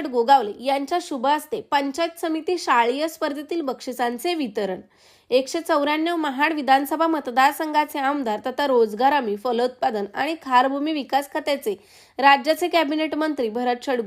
छट गोगावले यांच्या शुभ हस्ते पंचायत समिती शाळेय स्पर्धेतील बक्षिसांचे वितरण एकशे चौऱ्याण्णव महाड विधानसभा मतदारसंघाचे आमदार तथा रोजगार हमी फलोत्पादन आणि खारभूमी विकास खात्याचे राज्याचे कॅबिनेट मंत्री भरत छट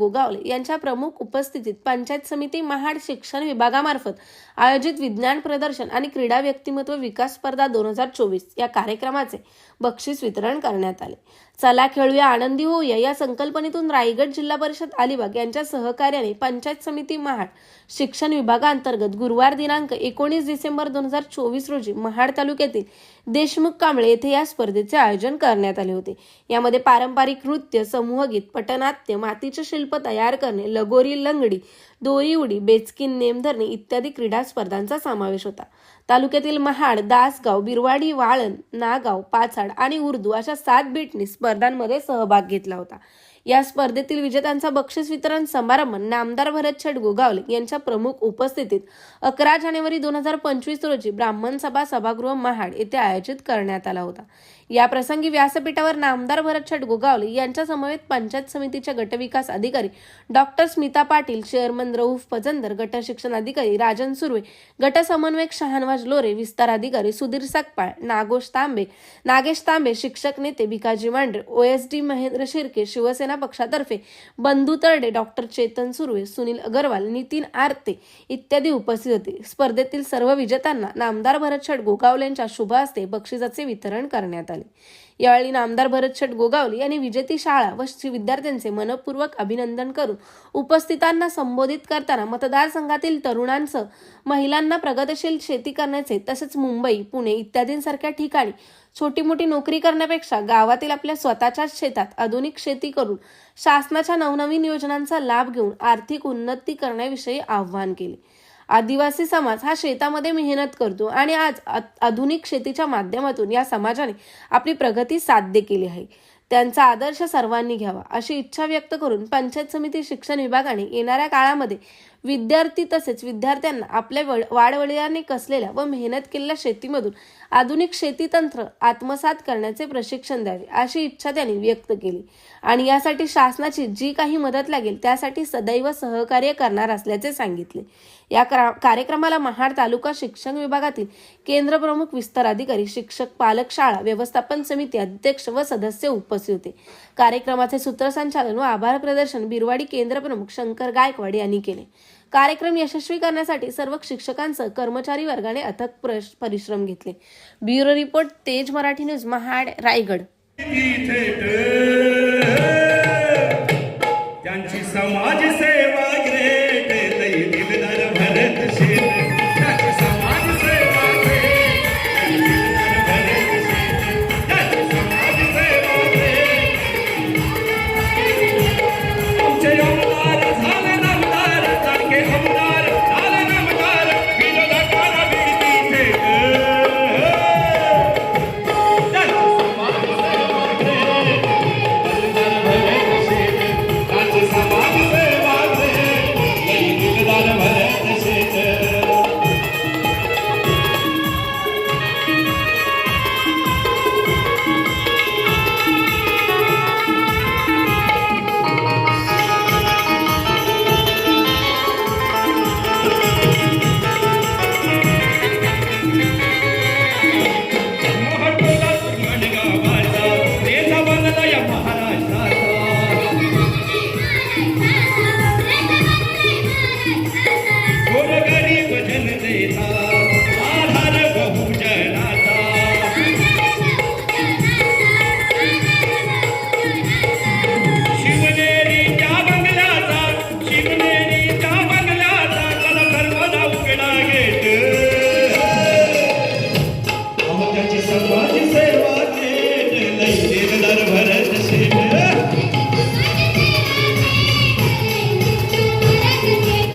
यांच्या प्रमुख उपस्थितीत पंचायत समिती महाड शिक्षण विभागामार्फत आयोजित विज्ञान प्रदर्शन आणि क्रीडा व्यक्तिमत्व विकास स्पर्धा दोन हजार चोवीस या कार्यक्रमाचे बक्षीस वितरण करण्यात आले. चला खेळूया आनंदी होऊया या संकल्पनेतून रायगड जिल्हा परिषद अलिबाग यांच्या सहकार्याने पंचायत समिती महाड शिक्षण विभागांतर्गत गुरुवार दिनांक एकोणीस डिसेंबर दोन हजार चोवीस रोजी महाड तालुक्यातील देशमुख कांबळे येथे या स्पर्धेचे आयोजन करण्यात आले होते. यामध्ये पारंपरिक नृत्य समूहगीत पटनाट्य मातीचे शिल्प तयार करणे लगोरी लंगडी दोरी उडी बेचकीन नेम धरणे इत्यादी क्रीडा स्पर्धांचा समावेश होता. तालुक्यातील महाड दासगाव बिरवाडी वाळण नागाव पाचाड आणि उर्दू अशा सात बीटनी स्पर्धांमध्ये सहभाग घेतला होता. या स्पर्धेतील विजेत्यांचा बक्षीस वितरण समारंभ नामदार भरत छट गोगावले यांच्या प्रमुख उपस्थितीत अकरा जानेवारी दोन हजार पंचवीस रोजी ब्राह्मण सभा सभागृह महाड येथे आयोजित करण्यात आला होता. या प्रसंगी व्यासपीठावर नामदार भरत छट गोगावले यांच्या समवेत पंचायत समितीच्या गटविकास अधिकारी डॉक्टर स्मिता पाटील चेअरमन रऊफ पजंदर गट शिक्षण अधिकारी राजन सुर्वे गट समन्वयक शहानवाज लोरे विस्तार अधिकारी सुधीर सकपाळ नागोश तांबे नागेश तांबे शिक्षक नेते भिकाजी मांढरे ओएसडी महेंद्र शिर्के शिवसेना पक्षातर्फे बंधू तरडे डॉक्टर चेतन सुर्वे सुनील अगरवाल नितीन आरते इत्यादी उपस्थित होते. स्पर्धेतील सर्व विजेत्यांना नामदार भरत छट गोगावले शुभ हस्ते बक्षिसाचे वितरण करण्यात आले. यावेळी नामदार भरत गोगावली गोगावले यांनी विजेती शाळा व विद्यार्थ्यांचे मनपूर्वक अभिनंदन करून उपस्थितांना संबोधित करताना मतदारसंघातील तरुणांचं महिलांना प्रगतशील शेती करण्याचे तसेच मुंबई पुणे इत्यादींसारख्या ठिकाणी छोटी मोठी नोकरी करण्यापेक्षा गावातील आपल्या स्वतःच्याच शेतात आधुनिक शेती करून शासनाच्या नवनवीन योजनांचा लाभ घेऊन आर्थिक उन्नती करण्याविषयी आव्हान केले. आदिवासी समाज हा शेतामध्ये मेहनत करतो आणि आज आधुनिक शेतीच्या माध्यमातून या समाजाने आपली प्रगती साध्य केली आहे. त्यांचा आदर्श सर्वांनी घ्यावा अशी इच्छा व्यक्त करून पंचायत समिती शिक्षण विभागाने येणाऱ्या काळामध्ये विद्यार्थी तसेच विद्यार्थ्यांना आपल्या वड- वाडवडिलांनी कसलेल्या व मेहनत केलेल्या शेतीमधून आधुनिक शेती तंत्र आत्मसात करण्याचे प्रशिक्षण द्यावे अशी इच्छा त्यांनी व्यक्त केली. आणि यासाठी शासनाची जी काही मदत लागेल त्यासाठी सदैव सहकार्य करणार असल्याचे सांगितले. या कार्यक्रमाला महाड तालुका शिक्षण विभागातील केंद्र प्रमुख विस्तार अधिकारी शिक्षक पालक शाळा व्यवस्थापन समिती अध्यक्ष व सदस्य उपस्थित होते. कार्यक्रमाचे सूत्रसंचालन व आभार प्रदर्शन बिरवाडी केंद्र प्रमुख शंकर गायकवाड यांनी केले. कार्यक्रम यशस्वी करण्यासाठी सर्व शिक्षकांसह कर्मचारी वर्गाने अथक परिश्रम घेतले. Bureau report Tej Marathi news Mahad Raigad. त्यांची समाज so.